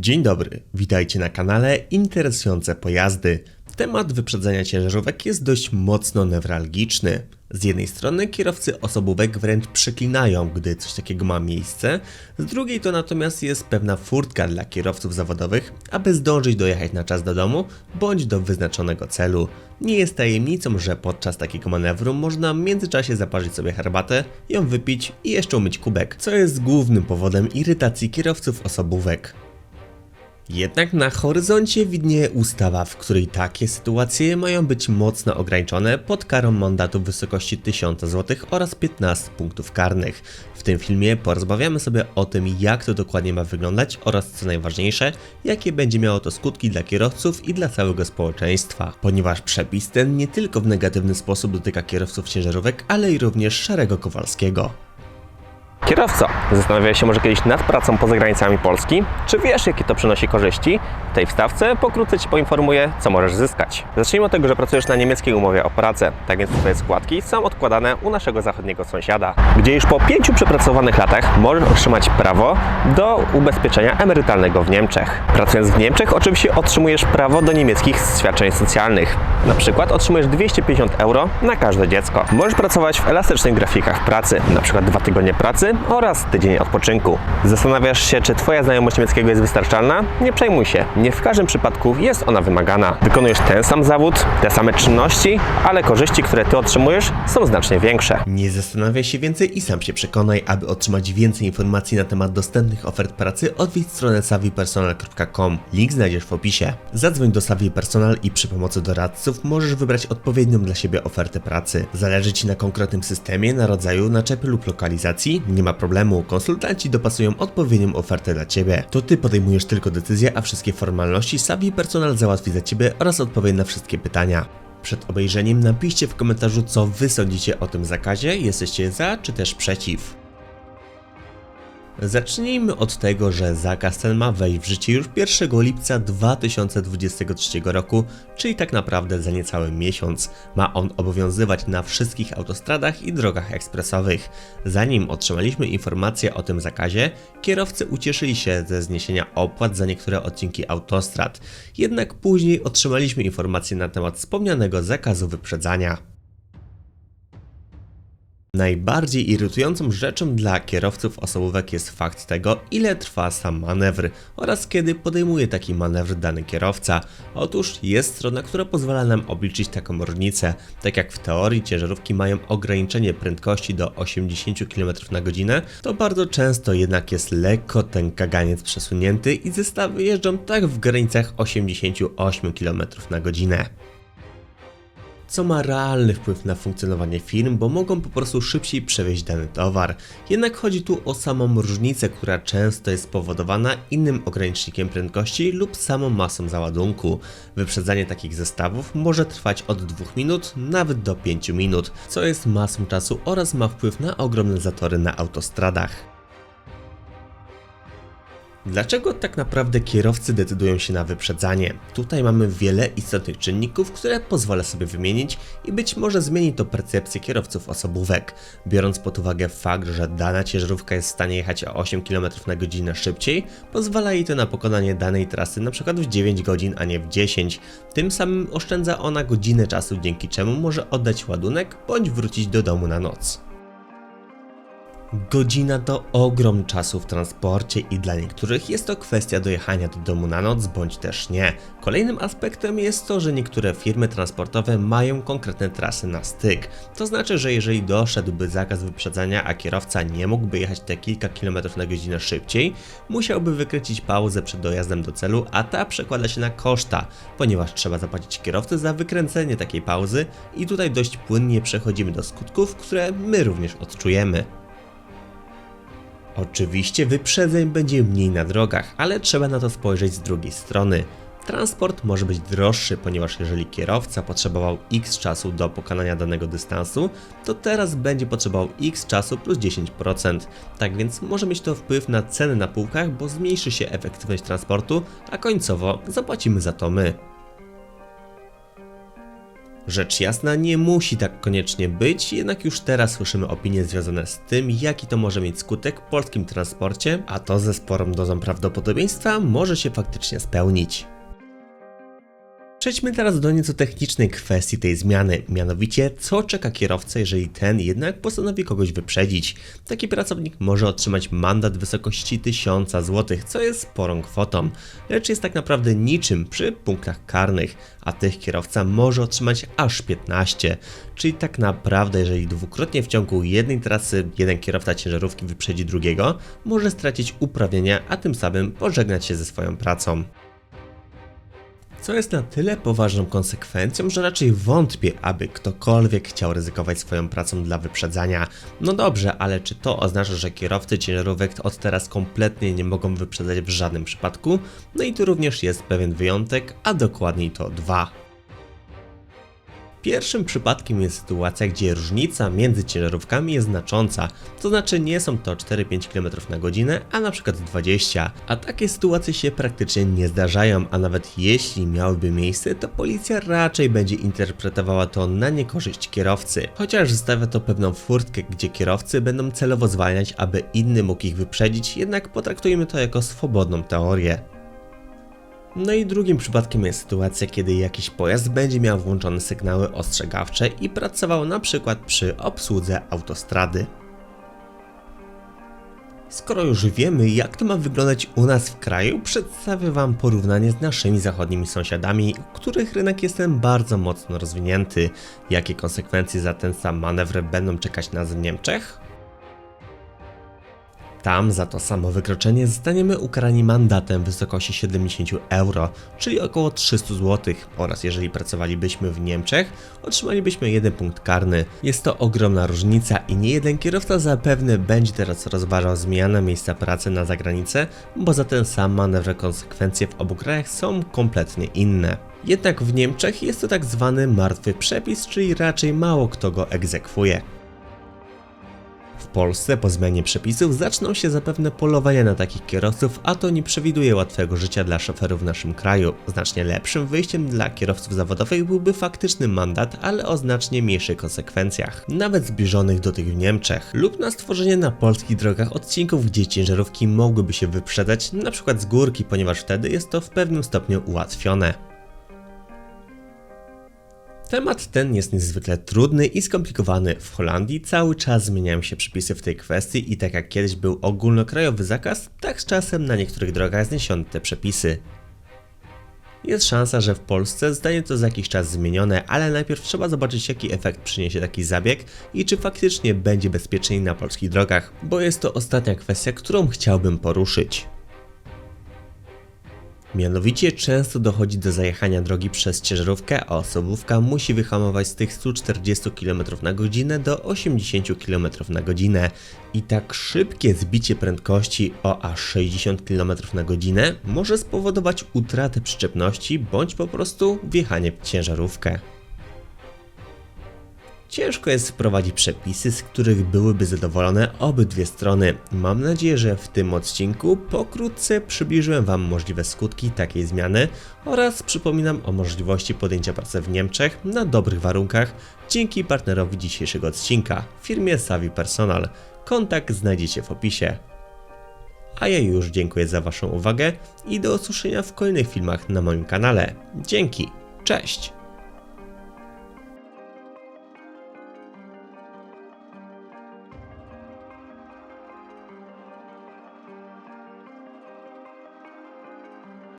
Dzień dobry, witajcie na kanale Interesujące Pojazdy. Temat wyprzedzania ciężarówek jest dość mocno newralgiczny. Z jednej strony kierowcy osobówek wręcz przeklinają, gdy coś takiego ma miejsce, z drugiej to natomiast jest pewna furtka dla kierowców zawodowych, aby zdążyć dojechać na czas do domu bądź do wyznaczonego celu. Nie jest tajemnicą, że podczas takiego manewru można w międzyczasie zaparzyć sobie herbatę, ją wypić i jeszcze umyć kubek, co jest głównym powodem irytacji kierowców osobówek. Jednak na horyzoncie widnieje ustawa, w której takie sytuacje mają być mocno ograniczone pod karą mandatu w wysokości 1000 zł oraz 15 punktów karnych. W tym filmie porozmawiamy sobie o tym, jak to dokładnie ma wyglądać oraz co najważniejsze, jakie będzie miało to skutki dla kierowców i dla całego społeczeństwa. Ponieważ przepis ten nie tylko w negatywny sposób dotyka kierowców ciężarówek, ale i również Szarego Kowalskiego. Kierowco, zastanawiałeś się może kiedyś nad pracą poza granicami Polski? Czy wiesz, jakie to przynosi korzyści? W tej wstawce pokrótce Ci poinformuję, co możesz zyskać. Zacznijmy od tego, że pracujesz na niemieckiej umowie o pracę, tak więc Twoje składki są odkładane u naszego zachodniego sąsiada, gdzie już po pięciu przepracowanych latach możesz otrzymać prawo do ubezpieczenia emerytalnego w Niemczech. Pracując w Niemczech oczywiście otrzymujesz prawo do niemieckich świadczeń socjalnych. Na przykład otrzymujesz 250 euro na każde dziecko. Możesz pracować w elastycznych grafikach pracy, na przykład dwa tygodnie pracy oraz tydzień odpoczynku. Zastanawiasz się, czy Twoja znajomość niemieckiego jest wystarczalna? Nie przejmuj się, nie w każdym przypadku jest ona wymagana. Wykonujesz ten sam zawód, te same czynności, ale korzyści, które Ty otrzymujesz są znacznie większe. Nie zastanawiaj się więcej i sam się przekonaj, aby otrzymać więcej informacji na temat dostępnych ofert pracy, odwiedź stronę savipersonal.com. Link znajdziesz w opisie. Zadzwoń do Savi Personal i przy pomocy doradców możesz wybrać odpowiednią dla siebie ofertę pracy. Zależy Ci na konkretnym systemie, na rodzaju naczepy lub lokalizacji? Nie ma problemu, konsultanci dopasują odpowiednią ofertę dla Ciebie. To Ty podejmujesz tylko decyzję, a wszystkie formalności Savi Personal załatwi za Ciebie oraz odpowie na wszystkie pytania. Przed obejrzeniem napiszcie w komentarzu, co Wy sądzicie o tym zakazie, jesteście za czy też przeciw. Zacznijmy od tego, że zakaz ten ma wejść w życie już 1 lipca 2023 roku, czyli tak naprawdę za niecały miesiąc. Ma on obowiązywać na wszystkich autostradach i drogach ekspresowych. Zanim otrzymaliśmy informację o tym zakazie, kierowcy ucieszyli się ze zniesienia opłat za niektóre odcinki autostrad. Jednak później otrzymaliśmy informację na temat wspomnianego zakazu wyprzedzania. Najbardziej irytującą rzeczą dla kierowców osobówek jest fakt tego, ile trwa sam manewr oraz kiedy podejmuje taki manewr dany kierowca. Otóż jest strona, która pozwala nam obliczyć taką różnicę. Tak jak w teorii ciężarówki mają ograniczenie prędkości do 80 km na godzinę, to bardzo często jednak jest lekko ten kaganiec przesunięty i zestawy jeżdżą tak w granicach 88 km na godzinę co ma realny wpływ na funkcjonowanie firm, bo mogą po prostu szybciej przewieźć dany towar. Jednak chodzi tu o samą różnicę, która często jest spowodowana innym ogranicznikiem prędkości lub samą masą załadunku. Wyprzedzanie takich zestawów może trwać od 2 minut nawet do 5 minut, co jest masą czasu oraz ma wpływ na ogromne zatory na autostradach. Dlaczego tak naprawdę kierowcy decydują się na wyprzedzanie? Tutaj mamy wiele istotnych czynników, które pozwolę sobie wymienić i być może zmieni to percepcję kierowców osobówek. Biorąc pod uwagę fakt, że dana ciężarówka jest w stanie jechać o 8 km na godzinę szybciej, pozwala jej to na pokonanie danej trasy np. w 9 godzin, a nie w 10. Tym samym oszczędza ona godzinę czasu, dzięki czemu może oddać ładunek bądź wrócić do domu na noc. Godzina to ogrom czasu w transporcie i dla niektórych jest to kwestia dojechania do domu na noc bądź też nie. Kolejnym aspektem jest to, że niektóre firmy transportowe mają konkretne trasy na styk. To znaczy, że jeżeli doszedłby zakaz wyprzedzania, a kierowca nie mógłby jechać te kilka kilometrów na godzinę szybciej, musiałby wykręcić pauzę przed dojazdem do celu, a ta przekłada się na koszta, ponieważ trzeba zapłacić kierowcy za wykręcenie takiej pauzy i tutaj dość płynnie przechodzimy do skutków, które my również odczujemy. Oczywiście wyprzedzeń będzie mniej na drogach, ale trzeba na to spojrzeć z drugiej strony. Transport może być droższy, ponieważ jeżeli kierowca potrzebował x czasu do pokonania danego dystansu, to teraz będzie potrzebował x czasu plus 10%. Tak więc może mieć to wpływ na ceny na półkach, bo zmniejszy się efektywność transportu, a końcowo zapłacimy za to my. Rzecz jasna, nie musi tak koniecznie być, jednak już teraz słyszymy opinie związane z tym, jaki to może mieć skutek w polskim transporcie, a to ze sporą dozą prawdopodobieństwa może się faktycznie spełnić. Przejdźmy teraz do nieco technicznej kwestii tej zmiany, mianowicie co czeka kierowcę, jeżeli ten jednak postanowi kogoś wyprzedzić. Taki pracownik może otrzymać mandat w wysokości 1000 zł, co jest sporą kwotą, lecz jest tak naprawdę niczym przy punktach karnych, a tych kierowca może otrzymać aż 15. Czyli tak naprawdę, jeżeli dwukrotnie w ciągu jednej trasy jeden kierowca ciężarówki wyprzedzi drugiego, może stracić uprawnienia, a tym samym pożegnać się ze swoją pracą co jest na tyle poważną konsekwencją, że raczej wątpię, aby ktokolwiek chciał ryzykować swoją pracą dla wyprzedzania. No dobrze, ale czy to oznacza, że kierowcy ciężarówek od teraz kompletnie nie mogą wyprzedzać w żadnym przypadku? No i tu również jest pewien wyjątek, a dokładniej to dwa. Pierwszym przypadkiem jest sytuacja, gdzie różnica między ciężarówkami jest znacząca, to znaczy nie są to 4-5 km na godzinę, a na przykład 20, a takie sytuacje się praktycznie nie zdarzają, a nawet jeśli miałyby miejsce, to policja raczej będzie interpretowała to na niekorzyść kierowcy, chociaż zostawia to pewną furtkę, gdzie kierowcy będą celowo zwalniać, aby inny mógł ich wyprzedzić, jednak potraktujmy to jako swobodną teorię. No i drugim przypadkiem jest sytuacja, kiedy jakiś pojazd będzie miał włączone sygnały ostrzegawcze i pracował na przykład przy obsłudze autostrady. Skoro już wiemy, jak to ma wyglądać u nas w kraju, przedstawię Wam porównanie z naszymi zachodnimi sąsiadami, których rynek jest ten bardzo mocno rozwinięty. Jakie konsekwencje za ten sam manewr będą czekać nas w Niemczech? Tam za to samo wykroczenie zostaniemy ukarani mandatem w wysokości 70 euro, czyli około 300 zł oraz jeżeli pracowalibyśmy w Niemczech, otrzymalibyśmy jeden punkt karny. Jest to ogromna różnica i nie jeden kierowca zapewne będzie teraz rozważał zmianę miejsca pracy na zagranicę, bo za ten sam manewr konsekwencje w obu krajach są kompletnie inne. Jednak w Niemczech jest to tak zwany martwy przepis, czyli raczej mało kto go egzekwuje. W Polsce po zmianie przepisów zaczną się zapewne polowania na takich kierowców, a to nie przewiduje łatwego życia dla szoferów w naszym kraju. Znacznie lepszym wyjściem dla kierowców zawodowych byłby faktyczny mandat, ale o znacznie mniejszych konsekwencjach, nawet zbliżonych do tych w Niemczech, lub na stworzenie na polskich drogach odcinków, gdzie ciężarówki mogłyby się wyprzedać, na przykład z górki, ponieważ wtedy jest to w pewnym stopniu ułatwione. Temat ten jest niezwykle trudny i skomplikowany. W Holandii cały czas zmieniają się przepisy w tej kwestii i tak jak kiedyś był ogólnokrajowy zakaz, tak z czasem na niektórych drogach zniesiono te przepisy. Jest szansa, że w Polsce zostanie to za jakiś czas zmienione, ale najpierw trzeba zobaczyć jaki efekt przyniesie taki zabieg i czy faktycznie będzie bezpieczniej na polskich drogach, bo jest to ostatnia kwestia, którą chciałbym poruszyć. Mianowicie często dochodzi do zajechania drogi przez ciężarówkę, a osobówka musi wyhamować z tych 140 km na godzinę do 80 km na godzinę. I tak szybkie zbicie prędkości o aż 60 km na godzinę może spowodować utratę przyczepności bądź po prostu wjechanie w ciężarówkę. Ciężko jest wprowadzić przepisy, z których byłyby zadowolone obydwie strony. Mam nadzieję, że w tym odcinku pokrótce przybliżyłem Wam możliwe skutki takiej zmiany oraz przypominam o możliwości podjęcia pracy w Niemczech na dobrych warunkach dzięki partnerowi dzisiejszego odcinka, firmie Savi Personal. Kontakt znajdziecie w opisie. A ja już dziękuję za Waszą uwagę i do usłyszenia w kolejnych filmach na moim kanale. Dzięki, cześć!